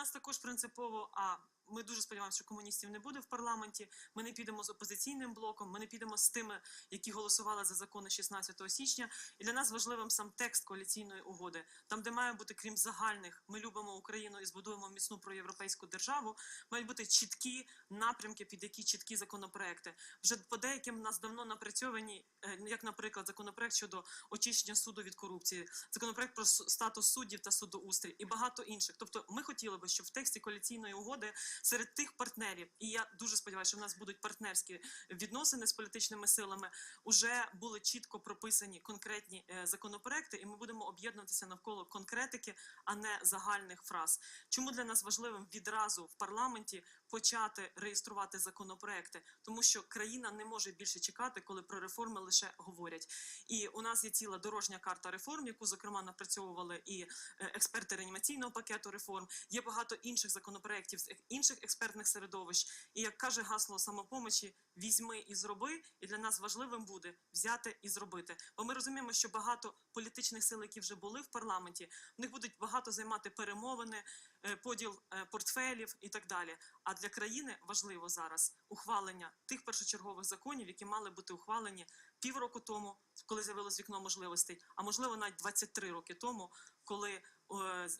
нас також принципово. А ми дуже сподіваємося, що комуністів не буде в парламенті. Ми не підемо з опозиційним блоком. Ми не підемо з тими, які голосували за закони 16 січня. І для нас важливим сам текст коаліційної угоди, там, де має бути, крім загальних, ми любимо Україну і збудуємо міцну проєвропейську державу. Мають бути чіткі напрямки, під які чіткі законопроекти. Вже по деяким нас давно напрацьовані, е, як, наприклад, законопроект щодо очищення суду від корупції, законопроект про статус суддів та судоустрій і багато інших. Тобто, ми хотіли би, щоб в тексті коаліційної угоди серед тих партнерів, і я дуже сподіваюся, що в нас будуть партнерські відносини з політичними силами, уже були чітко прописані конкретні е, законопроекти, і ми будемо об'єднуватися навколо конкретики, а не загальних фраз. Чому для нас важливим відразу в парламенті почати реєструвати законопроекти? Тому що країна не може більше чекати, коли про реформи лише говорять. І у нас є ціла дорожня карта реформ, яку зокрема напрацьовували і е, експерти реанімаційного пакету реформ. Є багато інших законопроєктів з інших експертних середовищ. І як каже гасло самопомочі, візьми і зроби. І для нас важливим буде взяти і зробити. Бо ми розуміємо, що багато політичних сил, які вже були в парламенті, в них будуть багато займати перемовини, е, поділ е, портфелів і так далі. А для країни важливо зараз ухвалення тих першочергових законів, які мали бути ухвалені півроку тому, коли з'явилось вікно можливостей, а можливо навіть 23 роки тому, коли е,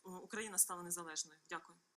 Україна стала незалежною. Дякую.